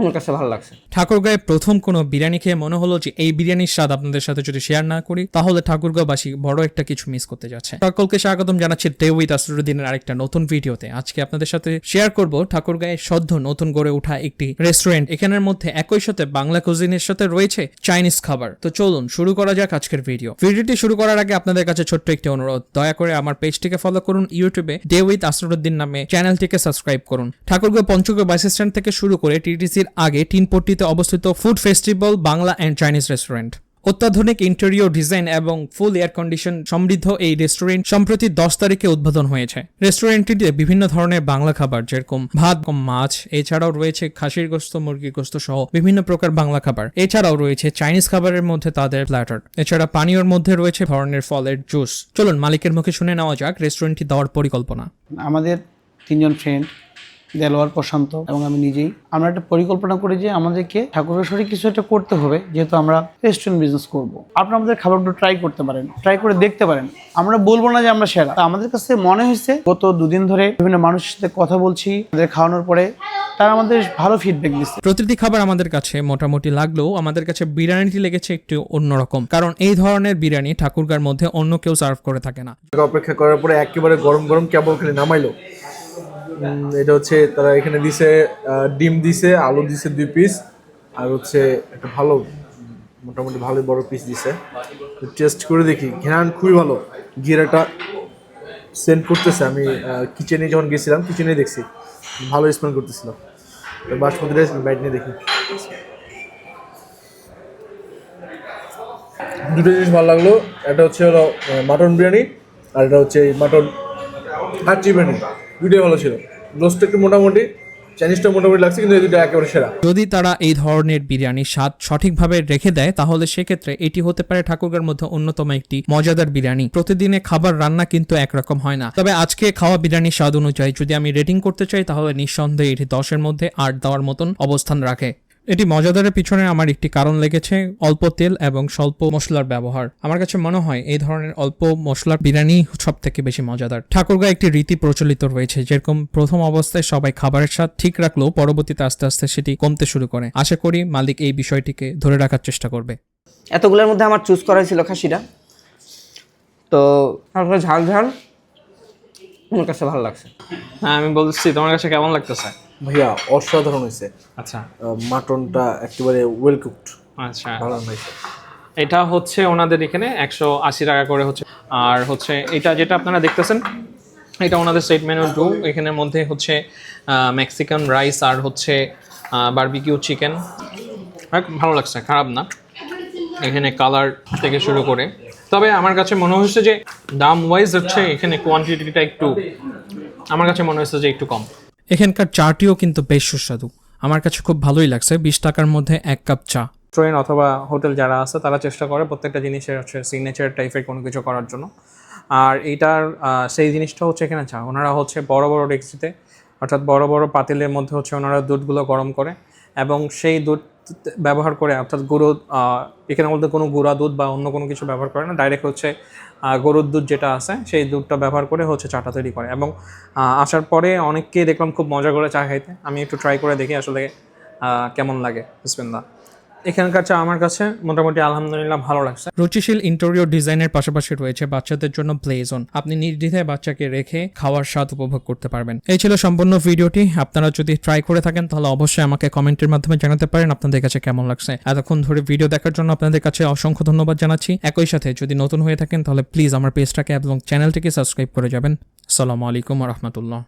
আমার কাছে ভালো লাগছে। ঠাকুরগাঁয়ে প্রথম কোনো বিরিয়ানি খেয়ে মনে হলো যে এই বিরিয়ানির স্বাদ আপনাদের সাথে যদি শেয়ার না করি, তাহলে ঠাকুরগাঁওবাসী বড় একটা কিছু মিস করতে যাচ্ছে। সকলকে স্বাগতম জানাচ্ছি ডে উইথ আসরুদ্দিনের আরেকটা নতুন ভিডিওতে। আজকে আপনাদের সাথে শেয়ার করব ঠাকুরগাঁয়ে সদ্য নতুন গড়ে ওঠা একটি রেস্টুরেন্ট এখানের মধ্যে একই সাথে বাংলা কুজিনের সাথে রয়েছে চাইনিজ খাবার। তো চলুন শুরু করা যাক আজকের ভিডিও ভিডিওটি শুরু করার আগে আপনাদের কাছে ছোট্ট একটি অনুরোধ। দয়া করে আমার পেজটিকে ফলো করুন ইউটিউবে ডে উইথ আসরুদ্দিন নামে চ্যানেলটিকে সাবস্ক্রাইব করুন। ঠাকুরগাঁও পঞ্চগড় বাস স্ট্যান্ড থেকে শুরু করে টিটিসির আগে তিনপট্টিতে অবস্থিত food festival, Bangla and Chinese restaurant. অত্যাধুনিক ইন্টেরিয়র ডিজাইন এবং ফুল এয়ার কন্ডিশন সমৃদ্ধ এই রেস্টুরেন্ট সম্প্রতি দশ তারিখে উদ্বোধন হয়েছে। রেস্টুরেন্টটিতে বিভিন্ন ধরনের বাংলা খাবার, যেরকম ভাত, মাছ, এছাড়াও রয়েছে খাসির গোস্ত, মুরগির গোস্ত সহ বিভিন্ন প্রকার বাংলা খাবার। এছাড়াও রয়েছে চাইনিজ খাবারের মধ্যে তাদের প্ল্যাটার এছাড়া পানীয়র মধ্যে রয়েছে ধরনের ফলের জুস চলুন মালিকের মুখে শুনে নেওয়া যাক রেস্টুরেন্টটি দেওয়ার পরিকল্পনা। আমাদের তিনজন ফ্রেন্ড দেলোয়ার প্রশান্ত এবং আমি নিজেই। আমরা একটা পরিকল্পনা করি যে আমাদেরকে ঠাকুরেশ্বরী কিছু একটা করতে হবে যেহেতু আমরা রেস্টুরেন্ট বিজনেস করব। আপনারা আমাদের খাবারগুলো ট্রাই করতে পারেন ট্রাই করে দেখতে পারেন। আমরা বলব না যে আমরা সেরা। আমাদের কাছে মনে হয়েছে গত দুদিন ধরে বিভিন্ন মানুষের সাথে কথা বলছি তাদের খাওয়ানোর পরে তারা আমাদের ভালো ফিডব্যাক দিচ্ছে। প্রতিটি খাবার আমাদের কাছে মোটামুটি লাগলেও আমাদের কাছে বিরিয়ানিটি লেগেছে একটু অন্যরকম। কারণ এই ধরনের বিরিয়ানি ঠাকুরগার মধ্যে অন্য কেউ সার্ভ করে থাকে না। অপেক্ষা করার পরে একেবারে গরম গরম কেবল খালি নামাইলো। এটা হচ্ছে তারা এখানে দিছে ডিম দিছে, আলু দিছে দুই পিস আর হচ্ছে একটা ভালো, মোটামুটি ভালো বড় পিস দিছে। টেস্ট করে দেখি, ঘ্রাণ খুবই ভালো। জিরাটা সেন্ড করতেছে, আমি কিচেনে যখন গেছিলাম কিচেনে দেখছি, ভালো স্মেল করতেছিল। বাসমতি রাইস বাইট নিয়ে দেখি। দুটো জিনিস ভালো লাগল, একটা হচ্ছে হলো মাটন বিরিয়ানি, আর এটা হচ্ছে মাটন হাঁচি বিরিয়ানি। দুটোই ভালো ছিল। রোস্টটা একটু মোটামুটি চাইনিজটা মোটামুটি লাগছে, কিন্তু এই দুটো একেবারে সেরা। যদি তারা এই ধরনের বিরিয়ানি স্বাদ সঠিকভাবে রেখে দেয়, তাহলে সেক্ষেত্রে এটি হতে পারে ঠাকুরগার মধ্যে অন্যতম একটি মজাদার বিরিয়ানি। প্রতিদিনে খাবার রান্না কিন্তু একরকম হয় না। তবে আজকে খাওয়া বিরিয়ানির স্বাদ অনুযায়ী যদি আমি রেটিং করতে চাই, তাহলে নিঃসন্দেহে এটি দশের মধ্যে আট দেওয়ার মতন অবস্থান রাখে। এটি মজাদারের পিছনে আমার একটি কারণ লেগেছে অল্প তেল এবং স্বল্প মশলার ব্যবহার। আমার কাছে মনে হয় এই ধরনের অল্প মশলার বিরিয়ানি সব থেকে বেশি মজাদার। ঠাকুরগাঁ একটি রীতি প্রচলিত রয়েছে যেরকম প্রথম অবস্থায় সবাই খাবারের স্বাদ ঠিক রাখলেও পরবর্তীতে আস্তে আস্তে সেটি কমতে শুরু করে। আশা করি মালিক এই বিষয়টিকে ধরে রাখার চেষ্টা করবে। এতগুলোর মধ্যে আমার চুজ করা ছিল খাসিটা। তো তারপরে ঝাল ঝাল। আমার কাছে ভালো লাগছে। হ্যাঁ আমি বলছি তোমার কাছে কেমন লাগতেছে? ভাইয়া অসাধারণ হয়েছে। আচ্ছা। মাটনটা একেবারে ওয়েল কুকড আচ্ছা। ভালো হয়েছে। এটা হচ্ছে ওনাদের এখানে একশো আশি টাকা করে হচ্ছে। আর হচ্ছে এটা যেটা আপনারা দেখতেছেন এটা ওনাদের সেট মেনু ডু এখানের মধ্যে হচ্ছে মেক্সিকান রাইস আর হচ্ছে বারবিকিউ চিকেন ভালো লাগছে খারাপ না? এখানে কালার থেকে শুরু করে। তবে আমার কাছে মনে হচ্ছে যে দাম ওয়াইজ হচ্ছে এখানে কোয়ান্টিটিটা একটু আমার কাছে মনে হচ্ছে যে একটু কম। এখানকার চাটিও কিন্তু বেশ সুস্বাদু। আমার কাছে খুব ভালোই লাগছে। বিশ টাকার মধ্যে এক কাপ চা। ট্রেন অথবা হোটেল যারা আছে, তারা চেষ্টা করে প্রত্যেকটা জিনিসের হচ্ছে সিগনেচার টাইপের কোনো কিছু করার জন্য। আর এইটার সেই জিনিসটা হচ্ছে এখানে চা। ওনারা হচ্ছে বড় বড় ডেক্সিতে অর্থাৎ বড় বড় পাতিলের মধ্যে হচ্ছে ওনারা দুধগুলো গরম করে এবং সেই দুধ ব্যবহার করে, অর্থাৎ গরু এখানে বলতে কোনো গুঁড়া দুধ বা অন্য কোনো কিছু ব্যবহার করে না ডাইরেক্ট হচ্ছে গরুর দুধ যেটা আছে, সেই দুধটা ব্যবহার করে হচ্ছে চাটা তৈরি করে। এবং আসার পরে অনেককেই দেখলাম খুব মজা করে চা খাইতে। আমি একটু ট্রাই করে দেখি আসলে কেমন লাগে বিসমিল্লাহ এখানকার চা আমার কাছে মোটামুটি আলহামদুলিল্লাহ ভালো লাগছে। রুচিশীল ইন্টেরিয়র ডিজাইনের পাশাপাশি রয়েছে বাচ্চাদের জন্য প্লে জোন আপনি নির্দ্বিধায় বাচ্চাকে রেখে খাওয়ার স্বাদ উপভোগ করতে পারবেন। এই ছিল সম্পূর্ণ ভিডিওটি। আপনারা যদি ট্রাই করে থাকেন, তাহলে অবশ্যই আমাকে কমেন্টের মাধ্যমে জানাতে পারেন আপনাদের কাছে কেমন লাগছে। এতক্ষণ ধরে ভিডিও দেখার জন্য আপনাদের কাছে অসংখ্য ধন্যবাদ জানাচ্ছি। একই সাথে যদি নতুন হয়ে থাকেন, তাহলে প্লিজ আমার পেজটাকে এবং চ্যানেলটিকে সাবস্ক্রাইব করে যাবেন। আসসালামু আলাইকুম রহমতুল্লাহ।